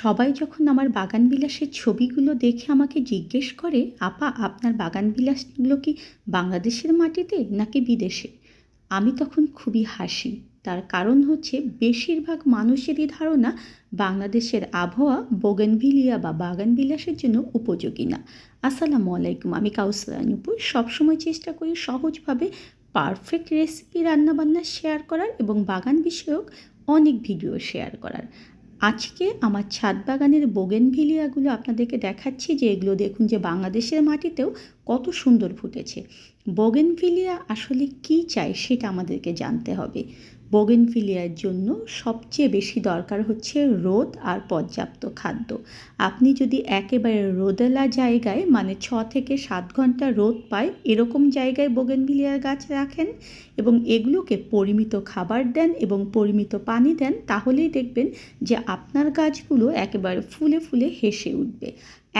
সবাই যখন আমার বাগান বিলাসের ছবিগুলো দেখে আমাকে জিজ্ঞেস করে, আপা, আপনার বাগান বিলাসগুলো কি বাংলাদেশের মাটিতে নাকি বিদেশে? আমি তখন খুবই হাসি। তার কারণ হচ্ছে বেশিরভাগ মানুষেরই ধারণা বাংলাদেশের আবহাওয়া বোগেনভিলিয়া বা বাগান বিলাসের জন্য উপযোগী না। আসসালামু আলাইকুম, আমি কাউসারা নুপুর সবসময় চেষ্টা করি সহজভাবে পারফেক্ট রেসিপি রান্নাবান্না শেয়ার করার এবং বাগান বিষয়ক অনেক ভিডিও শেয়ার করার। আজকে আমার ছাদ বাগানের বোগেনভিলিয়াগুলো আপনাদেরকে দেখাচ্ছি যে এগুলো দেখুন যে বাংলাদেশের মাটিতেও কত সুন্দর ফুটেছে। বোগেনভিলিয়া আসলে কি চাই সেটা আমাদেরকে জানতে হবে। বোগেনভিলিয়ার জন্য সবচেয়ে বেশি দরকার হচ্ছে রোদ আর পর্যাপ্ত খাদ্য। আপনি যদি একেবারে রোদেলা জায়গায় মানে ছ থেকে সাত ঘণ্টা রোদ পায়, এরকম জায়গায় বোগেনভিলিয়ার গাছ রাখেন এবং এগুলোকে পরিমিত খাবার দেন এবং পরিমিত পানি দেন, তাহলেই দেখবেন যে আপনার গাছগুলো একেবারে ফুলে ফুলে হেসে উঠবে।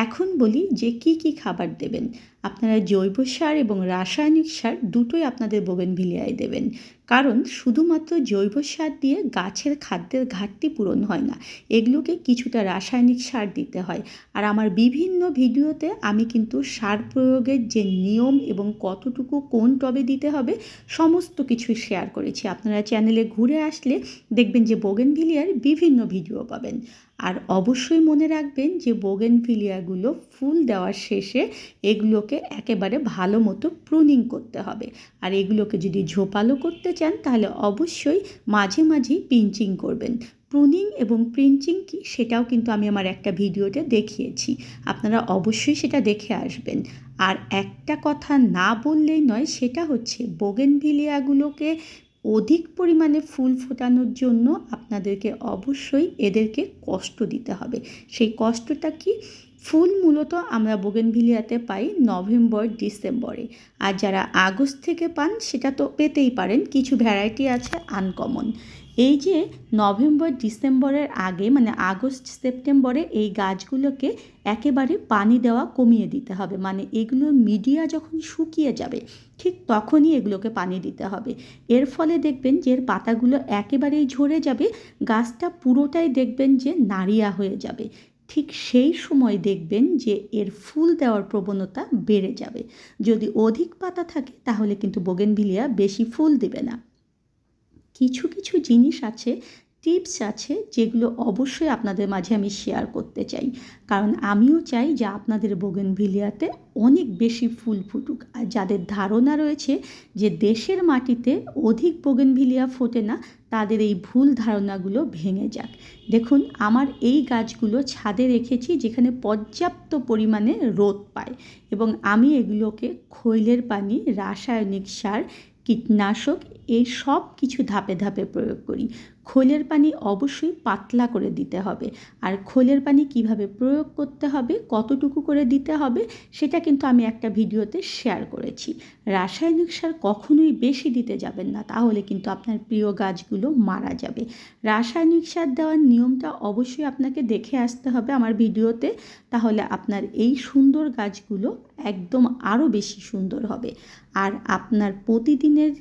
এখন বলি যে কি কি খাবার দেবেন? আপনারা জৈব সার এবং রাসায়নিক সার দুটোই আপনাদের বোগেনভিলিয়ায় দেবেন। কারণ শুধুমাত্র জৈব সার দিয়ে গাছের খাদ্যের ঘাটতি পূরণ হয় না, এগুলোকে কিছুটা রাসায়নিক সার দিতে হয়। আর আমার বিভিন্ন ভিডিওতে আমি কিন্তু সার প্রয়োগের যে নিয়ম এবং কতটুকু কোন টবে দিতে হবে সমস্ত কিছু শেয়ার করেছি। আপনারা চ্যানেলে ঘুরে আসলে দেখবেন যে বোগেন বোগেনভিলিয়ার বিভিন্ন ভিডিও পাবেন। আর অবশ্যই মনে রাখবেন যে বোগেন বোগেনভিলিয়াগুলো ফুল দেওয়ার শেষে এগুলোকে একেবারে ভালো মতো প্রুনিং করতে হবে। আর এগুলোকে যদি ঝোপালো করতে চান, তাহলে অবশ্যই মাঝে মাঝেই পিঞ্চিং করবেন। প্রুনিং এবং প্রিঞ্চিং কি সেটাও কিন্তু আমি আমার একটা ভিডিওতে দেখিয়েছি। আপনারা অবশ্যই সেটা দেখে আসবেন। আর একটা কথা না বললেই নয়, সেটা হচ্ছে বোগেনভিলিয়াগুলোকে অধিক পরিমাণে ফুল ফোটানোর জন্য আপনাদেরকে অবশ্যই এদেরকে কষ্ট দিতে হবে। সেই কষ্টটা কি? ফুল মূলত আমরা বোগেনভিলিয়াতে পাই নভেম্বর, ডিসেম্বরে। আর যারা আগস্ট থেকে পান, সেটা তো পেতেই পারেন, কিছু ভ্যারাইটি আছে আনকমন। এই যে নভেম্বর, ডিসেম্বরের আগে মানে আগস্ট, সেপ্টেম্বরে এই গাছগুলোকে একেবারে পানি দেওয়া কমিয়ে দিতে হবে। মানে এগুলো মিডিয়া যখন শুকিয়ে যাবে, ঠিক তখনই এগুলোকে পানি দিতে হবে। এর ফলে দেখবেন যে এর পাতাগুলো একেবারেই ঝরে যাবে, গাছটা পুরোটাই দেখবেন যে নাড়িয়া হয়ে যাবে। ঠিক সেই সময় দেখবেন যে এর ফুল দেওয়ার প্রবণতা বেড়ে যাবে। যদি অধিক পাতা থাকে, তাহলে কিন্তু বোগেনভিলিয়া বেশি ফুল দেবে না। কিছু কিছু জিনিস আছে টিপস আছে যেগুলো অবশ্যই আপনাদের মাঝে আমি শেয়ার করতে চাই। কারণ আমিও চাই যে আপনাদের বোগেনভিলিয়াতে অনেক বেশি ফুল ফুটুক। আর যাদের ধারণা রয়েছে যে দেশের মাটিতে অধিক বোগেনভিলিয়া ফোটে না, তাদের এই ভুল ধারণাগুলো ভেঙে যাক। দেখুন, আমার এই গাছগুলো ছাদে রেখেছি যেখানে পর্যাপ্ত পরিমাণে রোদ পায় এবং আমি এগুলোকে খৈলের পানি, রাসায়নিক সার, কীটনাশক এই সব কিছু ধাপে ধাপে প্রয়োগ করি। খোলের পানি অবশ্যই পাতলা করে দিতে হবে। আর খোলের পানি কীভাবে প্রয়োগ করতে হবে, কতটুকু করে দিতে হবে, সেটা কিন্তু আমি একটা ভিডিওতে শেয়ার করেছি। রাসায়নিক সার কখনোই বেশি দিতে যাবেন না, তাহলে কিন্তু আপনার প্রিয় গাছগুলো মারা যাবে। রাসায়নিক সার দেওয়ার নিয়মটা অবশ্যই আপনাকে দেখে আসতে হবে আমার ভিডিওতে, তাহলে আপনার এই সুন্দর গাছগুলো একদম আরও বেশি সুন্দর হবে। আর আপনার প্রতিদিনের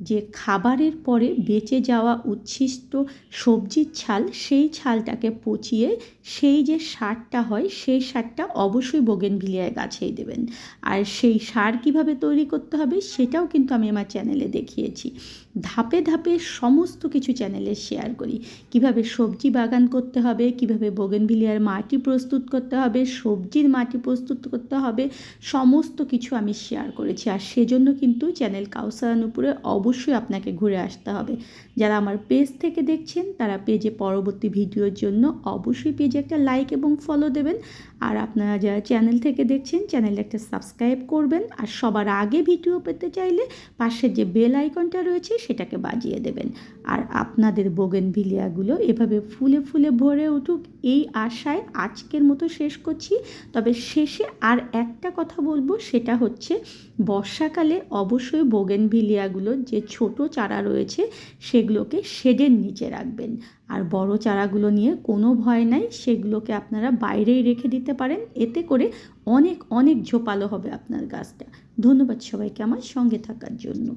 যে খাবারের পরে বেঁচে যাওয়া উচ্ছিষ্ট সবজির ছাল, সেই ছালটাকে পচিয়ে সেই যে সারটা হয়, সেই সারটা অবশ্যই বোগেনভিলিয়ায় গাছেই দেবেন। আর সেই সার কীভাবে তৈরি করতে হবে, সেটাও কিন্তু আমি আমার চ্যানেলে দেখিয়েছি। ধাপে ধাপে সমস্ত কিছু চ্যানেলে শেয়ার করি। কীভাবে সবজি বাগান করতে হবে, কীভাবে বোগেনভিলিয়ার মাটি প্রস্তুত করতে হবে, সবজির মাটি প্রস্তুত করতে হবে, সমস্ত কিছু আমি শেয়ার করেছি। আর সেজন্য কিন্তু চ্যানেল কাউসারানুপুরে অবশ্যই আপনাকে ঘুরে আসতে হবে। যারা আমার পেজ থেকে দেখছেন, তারা পেজে পরবর্তী ভিডিওর জন্য অবশ্যই পেজে একটা লাইক এবং ফলো দেবেন। আর আপনারা যারা চ্যানেল থেকে দেখছেন চ্যানেলে একটা সাবস্ক্রাইব করবেন আর সবার আগে ভিডিও পেতে চাইলে পাশের যে বেল আইকনটা রয়েছে, সেটাকে বাজিয়ে দেবেন। আর আপনাদের বোগেন ভিলিয়াগুলো এভাবে ফুলে ফুলে ভরে উঠুক, এই আশায় আজকের মতো শেষ করছি। তবে শেষে আর একটা কথা বলব, সেটা হচ্ছে বর্ষাকালে অবশ্যই বোগেন ভিলিয়াগুলোর যে ছোট চারা রয়েছে, সেগুলোকে শেডের নিচে রাখবেন। আর বড় চারাগুলো নিয়ে কোনো ভয় নাই, সেগুলোকে আপনারা বাইরেই রেখে দিতে পারেন। এতে করে অনেক অনেক ঝোপালো হবে আপনার গাছটা। ধন্যবাদ সবাইকে আমার সঙ্গে থাকার জন্য।